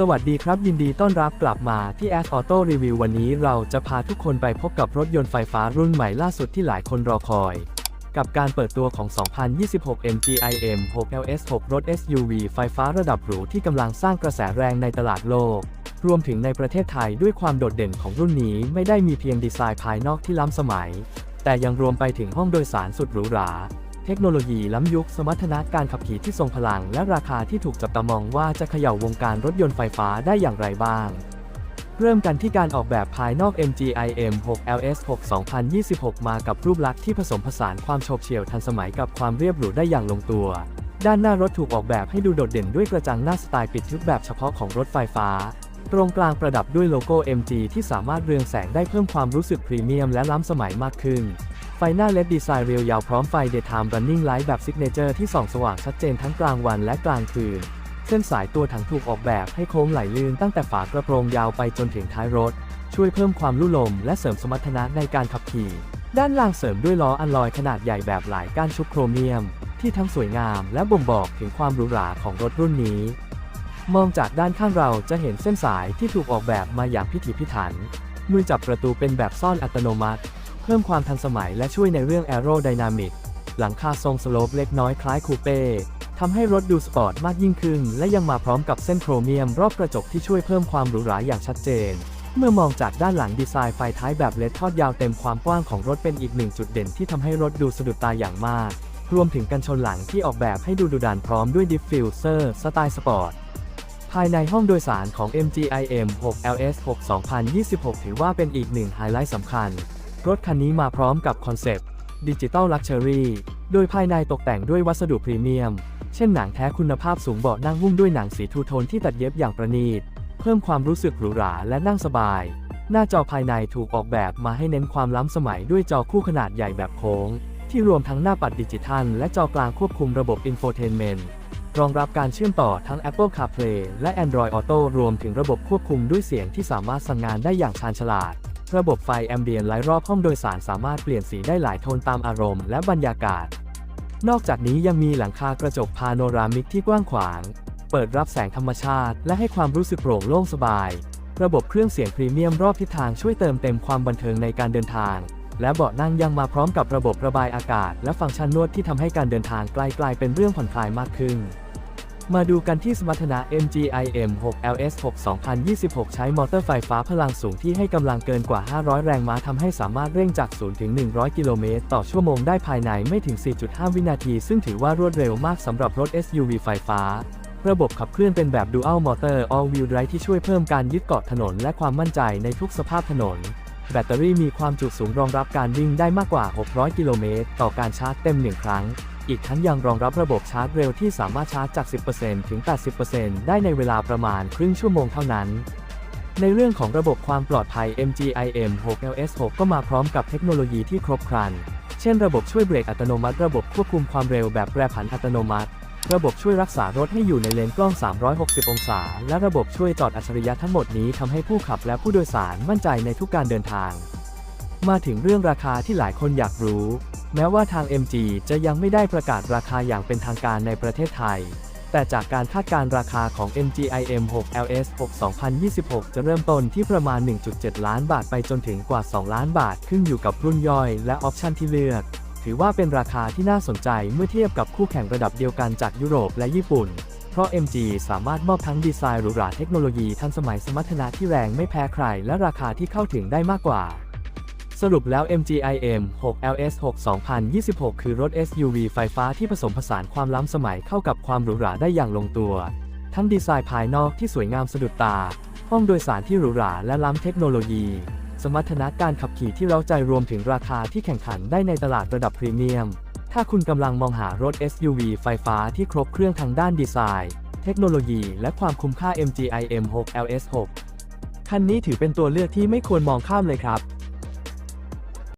สวัสดีครับ ยินดีต้อนรับกลับมาที่ As Auto Review วันนี้เราจะพาทุกคนไปพบกับรถยนต์ไฟฟ้ารุ่นใหม่ล่าสุดที่หลายคนรอคอย กับการเปิดตัวของ 2026 MG IM 6 LS 6 รถ SUV ไฟฟ้าระดับหรูที่กำลังสร้างกระแสแรงในตลาดโลก รวมถึงในประเทศไทยด้วยความโดดเด่นของรุ่นนี้ไม่ได้มีเพียงดีไซน์ภายนอกที่ล้ำสมัย แต่ยังรวมไปถึงห้องโดยสารสุดหรูหรา เทคโนโลยีล้ำยุคสมรรถนะการขับขี่ที่ทรงพลัง และราคาที่ถูกจับตามองว่าจะเขย่าวงการรถยนต์ไฟฟ้าได้อย่างไรบ้าง เริ่มกันที่การออกแบบภายนอก MG IM 6 LS 6 2026 มากับรูปลักษณ์ที่ผสมผสานความโฉบเฉี่ยวทันสมัยกับความเรียบหรูได้อย่างลงตัว ด้านหน้ารถถูกออกแบบให้ดูโดดเด่นด้วยกระจังหน้าสไตล์ปิดทึบแบบเฉพาะของรถไฟฟ้า ตรงกลางประดับด้วยโลโก้ MG ที่สามารถเรืองแสงได้เพิ่มความรู้สึกพรีเมียมและล้ำสมัยมากขึ้น ไฟหน้า LED ดีไซน์เรียวยาวพร้อมไฟ Daytime Running Light แบบซิกเนเจอร์ที่ส่องสว่างชัดเจนทั้งกลางวันและกลางคืน เส้นสายตัวถังถูกออกแบบให้โค้งไหลลื่นตั้งแต่ฝากระโปรงยาวไปจนถึงท้ายรถ ช่วยเพิ่มความลู่ลมและเสริมสมรรถนะในการขับขี่ ด้านล่างเสริมด้วยล้ออัลลอยขนาดใหญ่แบบหลายก้านชุบโครเมียม ที่ทั้งสวยงามและบ่งบอกถึงความหรูหราของรถรุ่นนี้ มองจากด้านข้างเราจะเห็นเส้นสายที่ถูกออกแบบมาอย่างพิถีพิถันมือจับประตูเป็นแบบซ่อนอัตโนมัติ เพิ่มความทันสมัยและช่วยในเรื่องแอโรไดนามิกหลังคาทรงสโลปเล็กน้อยคล้ายคูเป้ทำให้รถดูสปอร์ตมากยิ่งขึ้น และยังมาพร้อมกับเส้นโครเมียมรอบกระจกที่ช่วยเพิ่มความหรูหราอย่างชัดเจน เมื่อมองจากด้านหลังดีไซน์ไฟท้ายแบบเลดทอดยาวเต็มความกว้างของรถเป็นอีกหนึ่งจุดเด่นที่ทำให้รถดูสะดุดตาอย่างมาก รวมถึงกันชนหลังที่ออกแบบให้ดูดุดันพร้อมด้วยดิฟฟิวเซอร์สไตล์สปอร์ตภายในห้องโดยสารของ MG IM 6 LS 6 2026 ถือว่าเป็นอีกหนึ่งไฮไลท์สำคัญ รถคันนี้มาพร้อมกับคอนเซปต์ดิจิตอลลักชัวรี่ โดยภายในตกแต่งด้วยวัสดุพรีเมียม เช่นหนังแท้คุณภาพสูงเบาะนั่งหุ้มด้วยหนังสีทูโทนที่ตัดเย็บอย่างประณีต เพิ่มความรู้สึกหรูหราและนั่งสบาย หน้าจอภายในถูกออกแบบมาให้เน้นความล้ำสมัยด้วยจอคู่ขนาดใหญ่แบบโค้ง ที่รวมทั้งหน้าปัดดิจิทัล และจอกลางควบคุมระบบ Infotainment รองรับการเชื่อมต่อทั้ง Apple CarPlay และ Android Auto รวมถึงระบบควบคุมด้วยเสียงที่สามารถสั่งงานได้อย่างชาญฉลาด ระบบไฟแอมเบียนไลท์รอบห้องโดยสารสามารถเปลี่ยนสีได้หลายโทนตามอารมณ์และบรรยากาศ นอกจากนี้ยังมีหลังคากระจกพาโนรามิกที่กว้างขวาง เปิดรับแสงธรรมชาติ และให้ความรู้สึกโปร่งโล่งสบาย ระบบเครื่องเสียงพรีเมียมรอบทิศทางช่วยเติมเต็มความบันเทิงในการเดินทาง และเบาะนั่งยังมาพร้อมกับระบบระบายอากาศ และฟังก์ชันนวดที่ทำให้การเดินทางกลายๆเป็นเรื่องผ่อนคลายมากขึ้น มาดูกันที่สมรรถนะ MG IM 6 LS 6 2026 ใช้มอเตอร์ไฟฟ้าพลังสูงที่ให้กำลังเกินกว่า 500 แรงม้าทำให้สามารถเร่งจาก 0 ถึง 100 กิโลเมตร ต่อชั่วโมงได้ภายในไม่ถึง 4.5 วินาที ซึ่งถือว่ารวดเร็วมากสำหรับรถ SUV ไฟฟ้า ระบบขับเคลื่อนเป็นแบบ Dual Motor All Wheel Drive ที่ช่วยเพิ่มการยึดเกาะถนนและความมั่นใจในทุกสภาพถนนแบตเตอรี่มีความจุสูงรองรับการวิ่งได้มากกว่า 600 กิโลเมตร ต่อการชาร์จเต็ม 1 ครั้ง อีกทั้งยังรองรับระบบชาร์จเร็วที่สามารถชาร์จจาก 10%ถึง 80%ได้ในเวลาประมาณครึ่งชั่วโมงเท่านั้น ในเรื่องของระบบความปลอดภัย MG IM 6 LS 6 ก็มาพร้อมกับเทคโนโลยีที่ครบครัน เช่นระบบช่วยเบรกอัตโนมัติ ระบบควบคุมความเร็วแบบแปรผันอัตโนมัติ ระบบช่วยรักษารถให้อยู่ในเลนกล้อง 360 องศา และระบบช่วยจอดอัจฉริยะทั้งหมดนี้ทำให้ผู้ขับและผู้โดยสารมั่นใจในทุกการเดินทาง มาถึงเรื่องราคาที่หลายคนอยากรู้ แม้ว่าทาง MG จะยังไม่ได้ประกาศราคาอย่างเป็นทางการในประเทศไทย แต่จากการคาดการราคาของ MG IM 6 LS 6 2026 จะเริ่มต้นที่ประมาณ 1.7 ล้านบาทไปจนถึงกว่า 2 ล้านบาทขึ้นอยู่กับรุ่นย่อยและออปชันที่เลือก ถือว่าเป็นราคาที่น่าสนใจเมื่อเทียบกับคู่แข่งระดับเดียวกันจากยุโรปและญี่ปุ่น เพราะ MG สามารถมอบทั้งดีไซน์หรูหราเทคโนโลยีทันสมัยสมรรถนะที่แรงไม่แพ้ใคร และราคาที่เข้าถึงได้มากกว่า สรุปแล้ว MG IM 6 LS 6 2026 คือรถ SUV ไฟฟ้าที่ผสมผสานความล้ำสมัยเข้ากับความหรูหราได้อย่างลงตัว ทั้งดีไซน์ภายนอกที่สวยงามสะดุดตา ห้องโดยสารที่หรูหราและล้ำเทคโนโลยี สมรรถนะการขับขี่ที่เร้าใจรวมถึงราคาที่แข่งขันได้ในตลาดระดับพรีเมียม ถ้าคุณกำลังมองหารถ SUV ไฟฟ้าที่ครบเครื่องทางด้านดีไซน์ เทคโนโลยี และความคุ้มค่า MG IM 6 LS 6คันนี้ถือเป็นตัวเลือกที่ไม่ควรมองข้ามเลยครับ